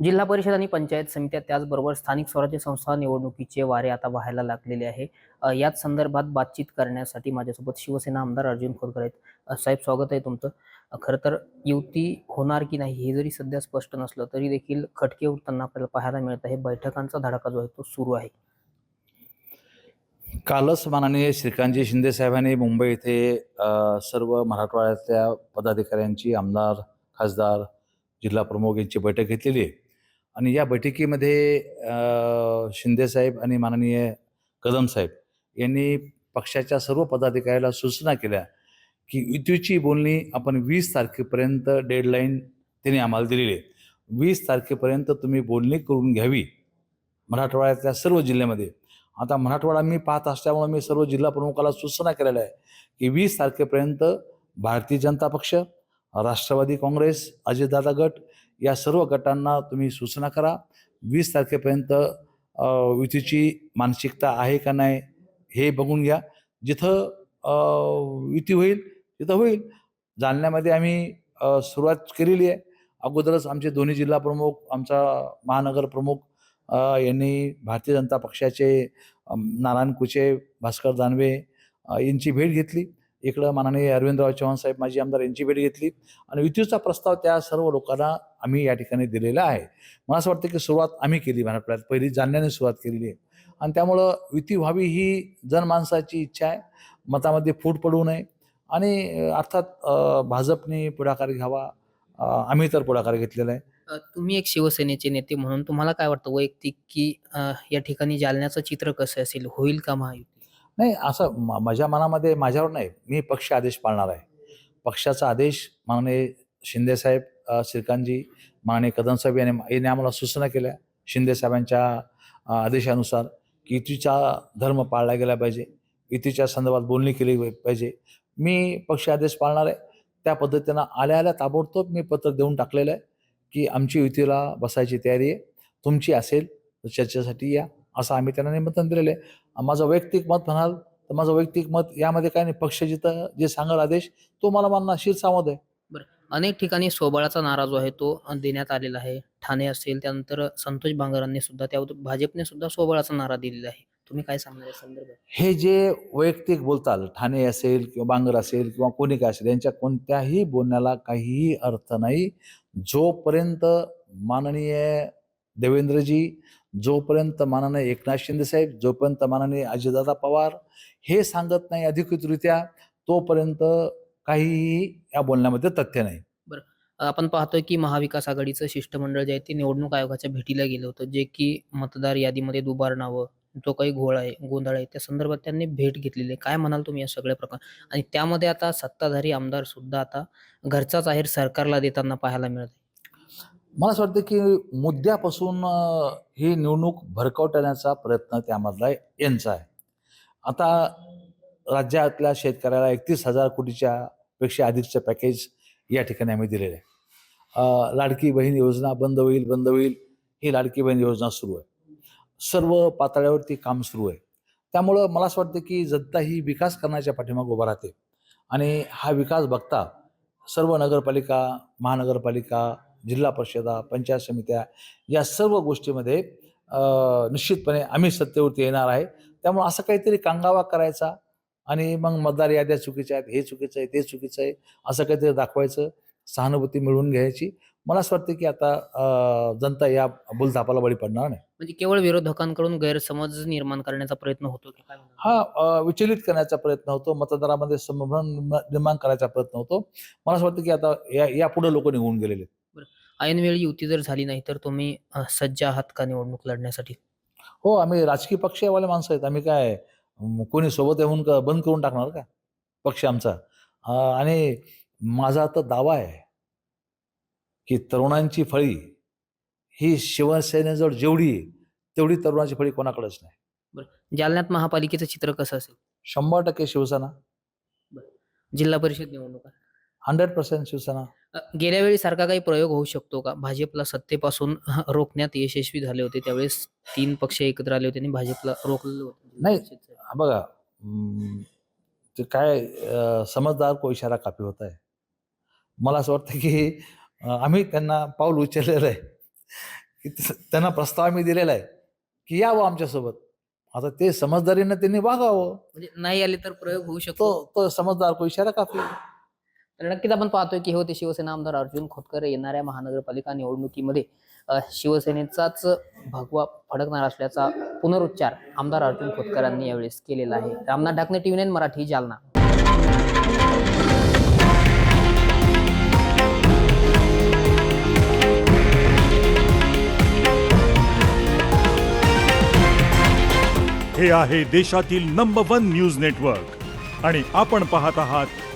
जिल्हा परिषद आणि पंचायत समित्या त्याचबरोबर स्थानिक स्वराज्य संस्था निवडणुकीचे वारे आता व्हायला लागलेले आहे. याच संदर्भात बातचीत करण्यासाठी माझ्यासोबत शिवसेना आमदार अर्जुन खोतकर आहेत. साहेब स्वागत आहे तुमचं. खरं तर युती होणार की नाही हे जरी सध्या स्पष्ट नसलं तरी देखील खटके उठताना आपल्याला पाहायला मिळत आहे. बैठकांचा धडाका जो आहे तो सुरू आहे. कालच माननीय श्रीकांतजी शिंदे साहेबांनी मुंबई येथे सर्व मराठवाड्यातल्या पदाधिकाऱ्यांची आमदार खासदार जिल्हा प्रमुख यांची बैठक घेतलेली आहे. आणि या बैठकीमध्ये शिंदे साहेब आणि माननीय कदम साहेब यांनी पक्षाच्या सर्व पदाधिकाऱ्याला सूचना केल्या की युतीची बोलणी आपण वीस तारखेपर्यंत डेडलाईन त्यांनी आम्हाला दिलेली आहे. वीस तारखेपर्यंत तुम्ही बोलणी करून घ्यावी मराठवाड्यातल्या सर्व जिल्ह्यामध्ये. आता मराठवाडा मी पाहत असल्यामुळे मी सर्व जिल्हा प्रमुखाला सूचना केलेल्या आहे की वीस तारखेपर्यंत भारतीय जनता पक्ष राष्ट्रवादी काँग्रेस अजितदादा गट या सर्व गटांना तुम्ही सूचना करा. वीस तारखेपर्यंत युतीची मानसिकता आहे का नाही हे बघून घ्या. जिथं युती होईल तिथं होईल. जालन्यामध्ये आम्ही सुरुवात केलेली आहे. अगोदरच आमचे दोन्ही जिल्हा प्रमुख आमचा महानगर प्रमुख यांनी भारतीय जनता पक्षाचे नारायण कुचे भास्कर दानवे यांची भेट घेतली. इकडं माननीय अरविंदराव चव्हाण साहेब माजी आमदार यांची भेट घेतली आणि युतीचा प्रस्ताव त्या सर्व लोकांना आम्ही या ठिकाणी दिलेला आहे. मला असं वाटतं की सुरुवात आम्ही केली मराठवाड्यात पहिली जालन्याने सुरुवात केलेली आहे. आणि त्यामुळं युती व्हावी ही जनमानसाची इच्छा आहे. मतामध्ये फूट पडू नये. आणि अर्थात भाजपने पुढाकार घ्यावा. आम्ही तर पुढाकार घेतलेला आहे. तुम्ही एक शिवसेनेचे नेते म्हणून तुम्हाला काय वाटतं वैयक्तिक की या ठिकाणी जालन्याचं चित्र कसं असेल? होईल का महायुती? नाही असं म- माझ्या मनामध्ये माझ्यावर नाही. मी पक्ष आदेश पाळणार आहे. पक्षाचा आदेश माननीय शिंदेसाहेब श्रीकांतजी माननीय कदम साहेब यांनी यांनी आम्हाला सूचना केल्या शिंदेसाहेबांच्या आदेशानुसार की युतीचा धर्म पाळला गेला पाहिजे. युतीच्या संदर्भात बोलणी केली पाहिजे. मी पक्ष आदेश पाळणार आहे. त्या पद्धतीनं आल्या आल्या ताबडतोब मी पत्र देऊन टाकलेलं आहे की आमची युतीला बसायची तयारी आहे. तुमची असेल तर चर्चेसाठी या. असं आम्ही त्यांना निमंत्रण दिलेलं आहे. माझं वैयक्तिक मत म्हणाल तर माझं वैयक्तिक मत यामध्ये काय नाही. पक्ष जिथं जे सांगल आदेश तो मला मानणार शिरसामध्ये अनेक ठिकाणी सोबळाचा नारा जो आहे तो देण्यात आलेला आहे. ठाणे असेल त्यानंतर संतोष बांगरांनी सुद्धा त्यावर भाजपने सुद्धा सोबळाचा नारा दिलेला आहे. तुम्ही काय सांगणार या संदर्भात? हे जे वैयक्तिक बोलताल ठाणे असेल किंवा बांगर असेल किंवा कोणी काय असेल यांच्या कोणत्याही बोलण्याला काहीही अर्थ नाही. जोपर्यंत माननीय देवेंद्रजी जोपर्यंत मानाने एकनाथ शिंदेसाहेब जोपर्यंत मानाने अजितदादा पवार हे सांगत नाही अधिकृतरित्या तोपर्यंत काहीही या बोलण्यामध्ये तथ्य नाही. आपण पाहतोय की महाविकास आघाडीचं शिष्टमंडळ जे आहे ते निवडणूक आयोगाच्या भेटीला गेलं होतं जे की मतदार यादीमध्ये दुबार नावं जो काही घोळ आहे गोंधळ आहे त्या संदर्भात त्यांनी भेट घेतलेली आहे. काय म्हणाल तुम्ही या सगळ्या प्रकार आणि त्यामध्ये आता सत्ताधारी आमदार सुद्धा आता घरचाच आहेर सरकारला देताना पाहायला मिळत आहे मला असं वाटतं की मुद्द्यापासून ही निवडणूक भरकवटण्याचा प्रयत्न त्यामधला यांचा आहे. आता राज्यातल्या शेतकऱ्याला एकतीस हजार कोटीच्या पेक्षा अधिकचं पॅकेज या ठिकाणी आम्ही दिलेलं आहे. लाडकी बहीण योजना बंद होईल बंद होईल ही लाडकी बहीण योजना सुरू आहे. सर्व पातळ्यावरती काम सुरू आहे. त्यामुळं मला असं वाटतं की जनता ही विकास करण्याच्या पाठीमागे उभा राहते. आणि हा विकास बघता सर्व नगरपालिका महानगरपालिका जिल्हा परिषदा पंचायत समित्या या सर्व गोष्टीमध्ये निश्चितपणे आम्ही सत्तेवरती येणार आहे त्यामुळे असं काहीतरी कांगावा करायचा आणि मग मतदार याद्या चुकीच्या आहेत हे चुकीचं आहे ते चुकीचं आहे असं काहीतरी दाखवायचं सहानुभूती मिळवून घ्यायची मला असं वाटतं की आता जनता या बोलधापाला बळी पडणार नाही म्हणजे केवळ विरोधकांकडून गैरसमज निर्माण करण्याचा प्रयत्न होतो की काय म्हणाल? हा विचलित करण्याचा प्रयत्न होतो मतदारामध्ये संभ्रम निर्माण करायचा प्रयत्न होतो मला असं वाटतं की आता या यापुढे लोक निघून गेलेले आहेत. ऐनवेळी युती जर झाली नाही तर तुम्ही अ, सज्ज आहात का निवडणूक लढण्यासाठी? हो आम्ही राजकीय पक्षवाले माणसं आहेत. आम्ही काय कोणी सोबत येऊन का बंद करून टाकणार का? पक्ष आमचा. अं, आणि माझा आता दावा आहे की तरुणांची फळी ही शिवसेनेजवळ जेवढी आहे, तेवढी तरुणाची फळी कोणाकडेच नाही. जालन्यात महापालिकेचं चित्र कसं असेल? शंभर टक्के शिवसेना. जिल्हा परिषद निवडणुका हंड्रेड पर्सेंट शिवसेना. गेल्या वेळी सारखा काही प्रयोग होऊ शकतो का? भाजपला सत्तेपासून रोखण्यात यशस्वी झाले होते. त्यावेळेस तीन पक्ष एकत्र आले होते आणि भाजपला रोखलेलं होतं. नाही. बघा ते काय समजदार को इशारा काफी होत आहे? मला असं वाटतं की आम्ही त्यांना पाऊल उचललेलं आहे. की त्यांना प्रस्ताव आम्ही दिलेला आहे की यावं आमच्यासोबत. आता ते समजदारीनं त्यांनी वागावं. म्हणजे नाही आले तर प्रयोग होऊ शकतो. तो तो समजदार को इशारा काफी आहे. तर नक्कीच आपण पाहतोय की हे होते शिवसेना आमदार अर्जुन खोतकर. येणाऱ्या महानगरपालिका निवडणुकीमध्ये शिवसेनेचाच भगवा फडकणार असल्याचा पुनरुच्चार आमदार अर्जुन खोतकरांनी यावेळेस केलेला आहे. Ramnath Dhakane TV nine Marathi Jalna. हे आहे देशातील नंबर वन न्यूज नेटवर्क आणि आपण पाहत आहात